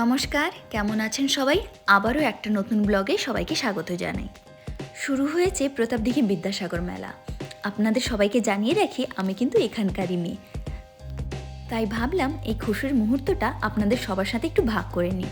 নমস্কার, কেমন আছেন সবাই? আবারও একটা নতুন ব্লগে সবাইকে স্বাগত জানাই। শুরু হয়েছে প্রতাপদিঘি বিদ্যাসাগর মেলা। আপনাদের সবাইকে জানিয়ে রাখি, আমি কিন্তু এখানকারই মেয়ে। তাই ভাবলাম এই খুশির মুহূর্তটা আপনাদের সবার সাথে একটু ভাগ করে নিই।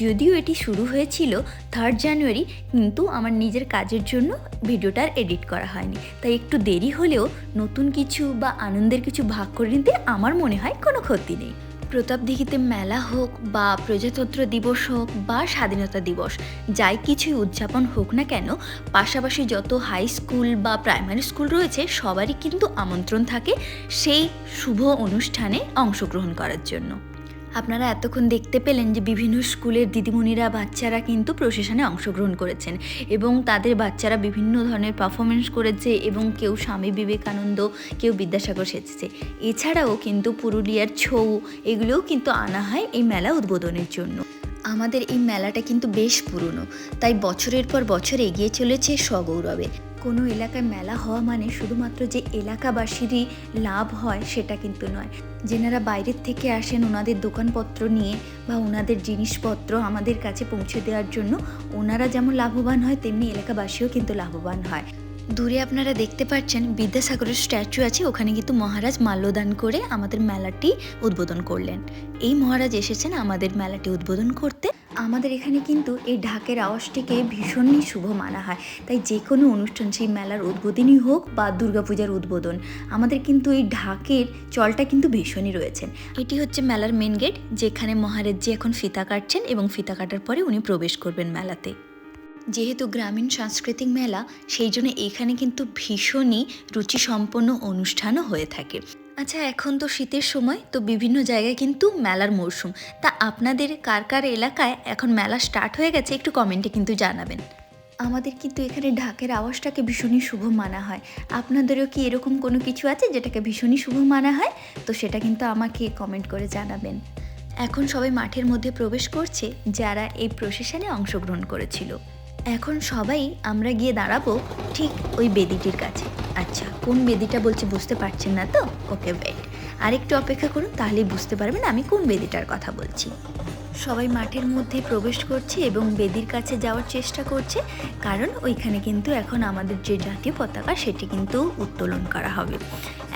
যদিও এটি শুরু হয়েছিল থার্ড জানুয়ারি কিন্তু আমার নিজের কাজের জন্য ভিডিওটার এডিট করা হয়নি। তাই একটু দেরি হলেও নতুন কিছু বা আনন্দের কিছু ভাগ করে নিতে আমার মনে হয় কোনো ক্ষতি নেই। প্রতাপদিঘিতে মেলা হোক বা প্রজাতন্ত্র দিবস হোক বা স্বাধীনতা দিবস, যাই কিছুই উদযাপন হোক না কেন, পাশাপাশি যত হাই স্কুল বা প্রাইমারি স্কুল রয়েছে, সবারই কিন্তু আমন্ত্রণ থাকে সেই শুভ অনুষ্ঠানে অংশগ্রহণ করার জন্য। আপনারা এতক্ষণ দেখতে পেলেন যে বিভিন্ন স্কুলের দিদিমণিরা বাচ্চারা কিন্তু প্রশেশনে অংশগ্রহণ করেছেন এবং তাদের বাচ্চারা বিভিন্ন ধরনের পারফরমেন্স করেছে এবং কেউ স্বামী বিবেকানন্দ, কেউ বিদ্যাসাগর সেজেছে। এছাড়াও কিন্তু পুরুলিয়ার ছৌ, এগুলোও কিন্তু আনা হয় এই মেলা উদ্বোধনের জন্য। আমাদের এই মেলাটা কিন্তু বেশ পুরনো, তাই বছরের পর বছর এগিয়ে চলেছে সগৌরবে কোনো এলাকায় মেলা হওয়া মানে শুধুমাত্র যে এলাকাবাসীরই লাভ হয় সেটা কিন্তু নয়। যেনারা বাইরের থেকে আসেন ওনাদের দোকানপত্র নিয়ে বা ওনাদের জিনিসপত্র আমাদের কাছে পৌঁছে দেওয়ার জন্য ওনারা যেমন লাভবান হয়, তেমনি এলাকাবাসীও কিন্তু লাভবান হয়। দূরে আপনারা দেখতে পাচ্ছেন বিদ্যাসাগরের স্ট্যাচু আছে, ওখানে কিন্তু মহারাজ মাল্যদান করে আমাদের মেলাটি উদ্বোধন করলেন। এই মহারাজ এসেছেন আমাদের মেলাটি উদ্বোধন করতে। আমাদের এখানে কিন্তু এই ঢাকের আওয়াজটিকে ভীষণই শুভ মানা হয়। তাই যে কোনো অনুষ্ঠান, সেই মেলার উদ্বোধনই হোক বা দুর্গাপূজার উদ্বোধন, আমাদের কিন্তু এই ঢাকের চলটা কিন্তু ভীষণই রয়েছে। এটি হচ্ছে মেলার মেন গেট যেখানে মহারাজজি এখন ফিতা কাটছেন এবং ফিতা কাটার পরে উনি প্রবেশ করবেন মেলাতে। যেহেতু গ্রামীণ সাংস্কৃতিক মেলা, সেই জন্য এখানে কিন্তু ভীষণই রুচিসম্পন্ন অনুষ্ঠানও হয়ে থাকে। আচ্ছা এখন তো শীতের সময় তো বিভিন্ন জায়গায় কিন্তু মেলার মরশুম। তা আপনাদের কার কার এলাকায় এখন মেলা স্টার্ট হয়ে গেছে একটু কমেন্টে কিন্তু জানাবেন। আমাদের কিন্তু এখানে ঢাকের আওয়াজটাকে ভীষণই শুভ মানা হয়। আপনাদেরও কি এরকম কোনো কিছু আছে যেটাকে ভীষণই শুভ মানা হয়? তো সেটা কিন্তু আমাকে কমেন্ট করে জানাবেন। এখন সবাই মাঠের মধ্যে প্রবেশ করছে যারা এই প্রসেশনে অংশগ্রহণ করেছিল। এখন সবাই আমরা গিয়ে দাঁড়াবো ঠিক ওই বেদিটির কাছে। আচ্ছা কোন বেদিটা বলছে বুঝতে পারছেন না তো? ওকে ওয়েট আরেকটু অপেক্ষা করুন, তাহলেই বুঝতে পারবেন আমি কোন বেদিটার কথা বলছি। সবাই মাঠের মধ্যে প্রবেশ করছে এবং বেদির কাছে যাওয়ার চেষ্টা করছে, কারণ ওইখানে কিন্তু এখন আমাদের যে জাতীয় পতাকা, সেটি কিন্তু উত্তোলন করা হবে।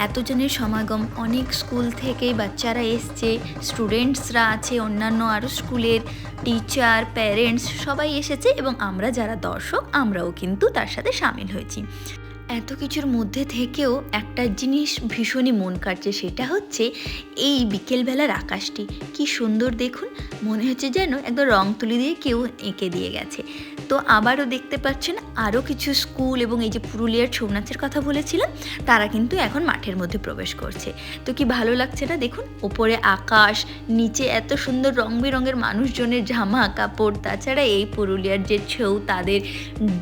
এতজনের সমাগম, অনেক স্কুল থেকে বাচ্চারা এসছে, স্টুডেন্টসরা আছে, অন্যান্য আরও স্কুলের টিচার, প্যারেন্টস সবাই এসেছে এবং আমরা যারা দর্শক, আমরাও কিন্তু তার সাথে সামিল হয়েছি। এত কিছুর মধ্যে থেকেও একটা জিনিস ভীষণই মন কাটছে সেটা হচ্ছে এই বিকেলবেলার আকাশটি। কি সুন্দর দেখুন, মনে হচ্ছে যেন একদম রং তুলি দিয়ে কেউ এঁকে দিয়ে গেছে। তো আবারও দেখতে পাচ্ছেন আরও কিছু স্কুল এবং এই যে পুরুলিয়ার ছৌ নাচের কথা বলেছিলাম, তারা কিন্তু এখন মাঠের মধ্যে প্রবেশ করছে। তো কি ভালো লাগছে না দেখুন, ওপরে আকাশ, নিচে এত সুন্দর রং বেরঙের মানুষজনের জামা কাপড়, তাছাড়া এই পুরুলিয়ার যে ছৌ তাদের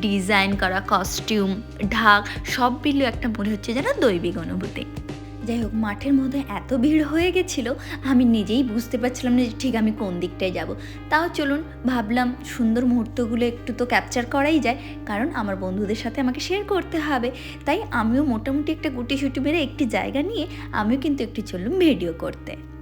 ডিজাইন করা কস্টিউম ঢাক সব মিলিয়ে একটা মনে হচ্ছে যেন দৈবিক অনুভূতি। যাই হোক, মাঠের মধ্যে এত ভিড় হয়ে গেছিল, আমি নিজেই বুঝতে পারছিলাম না যে ঠিক আমি কোন দিকটায় যাব। তাও চলুন, ভাবলাম সুন্দর মুহূর্তগুলো একটু তো ক্যাপচার করাই যায়, কারণ আমার বন্ধুদের সাথে আমাকে শেয়ার করতে হবে। তাই আমিও মোটামুটি একটা গুটি সুটি মেরে একটি জায়গা নিয়ে, আমিও কিন্তু একটু চললাম ভিডিও করতে।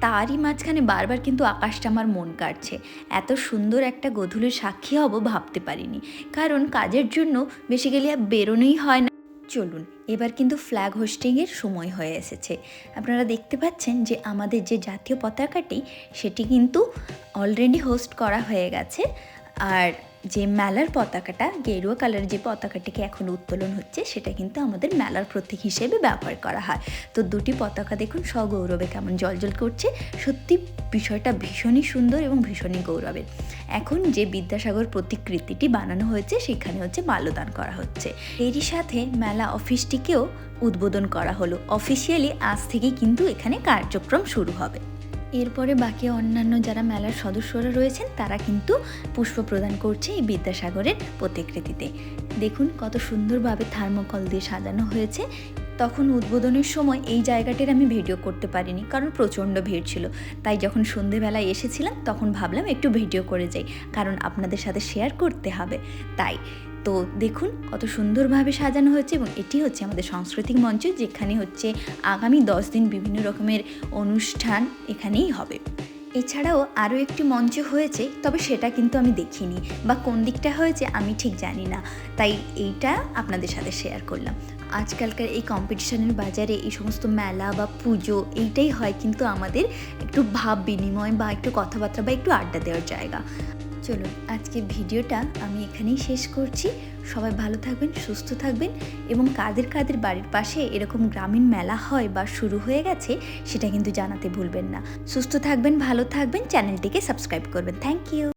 তারই মাঝখানে বারবার কিন্তু আকাশটা আমার মন কাটছে এত সুন্দর একটা গধূলির সাক্ষী হব ভাবতে পারিনি। কারণ কাজের জন্য গেলে আর বেরোনোই হয় না। চলুন, এবার কিন্তু ফ্ল্যাগ হোস্টিংয়ের সময় হয়ে এসেছে। আপনারা দেখতে পাচ্ছেন যে আমাদের যে জাতীয় পতাকাটি, সেটি কিন্তু অলরেডি হোস্ট করা হয়ে গেছে। আর যে মেলার পতাকাটা, গেরুয়া কালার যে পতাকাটিকে এখন উত্তোলন হচ্ছে, সেটা কিন্তু আমাদের মেলার প্রতীক হিসেবে ব্যবহার করা হয়। তো দুটি পতাকা দেখুন, সগৌরবে কেমন জলজল করছে। সত্যি বিষয়টা ভীষণই সুন্দর এবং ভীষণই গৌরবের। এখন যে বিদ্যাসাগর প্রতিকৃতিটি বানানো হয়েছে, সেখানে হচ্ছে মাল্যদান করা হচ্ছে। এরই সাথে মেলা অফিসটিকেও উদ্বোধন করা হলো। অফিসিয়ালি আজ থেকেই কিন্তু এখানে কার্যক্রম শুরু হবে। এরপরে বাকি অন্যান্য যারা মেলার সদস্যরা রয়েছেন, তারা কিন্তু পুষ্প প্রদান করছে এই বিদ্যাসাগরের প্রতিকৃতিতে। দেখুন কত সুন্দরভাবে থার্মোকল দিয়ে সাজানো হয়েছে। তখন উদ্বোধনের সময় এই জায়গাটির আমি ভিডিও করতে পারিনি, কারণ প্রচণ্ড ভিড় ছিল। তাই যখন সন্ধেবেলায় এসেছিলাম, তখন ভাবলাম একটু ভিডিও করে যাই, কারণ আপনাদের সাথে শেয়ার করতে হবে। তাই তো দেখুন কত সুন্দরভাবে সাজানো হয়েছে এবং এটি হচ্ছে আমাদের সাংস্কৃতিক মঞ্চ যেখানে হচ্ছে আগামী দশ দিন বিভিন্ন রকমের অনুষ্ঠান এখানেই হবে। এছাড়াও আরও একটি মঞ্চ হয়েছে, তবে সেটা কিন্তু আমি দেখিনি বা কোন দিকটা হয়েছে আমি ঠিক জানি না, তাই এইটা আপনাদের সাথে শেয়ার করলাম। আজকালকার এই কম্পিটিশনের বাজারে এই সমস্ত মেলা বা পুজো এইটাই হয় কিন্তু আমাদের একটু ভাব বিনিময় বা একটু কথাবার্তা বা একটু আড্ডা দেওয়ার জায়গা। চলুন আজকে ভিডিওটা আমি এখানেই শেষ করছি। সবাই ভালো থাকবেন, সুস্থ থাকবেন এবং কাদের কাদের বাড়ির পাশে এরকম গ্রামীণ মেলা হয় বা শুরু হয়ে গেছে সেটা কিন্তু জানাতে ভুলবেন না। সুস্থ থাকবেন, ভালো থাকবেন, চ্যানেলটিকে সাবস্ক্রাইব করবেন। Thank you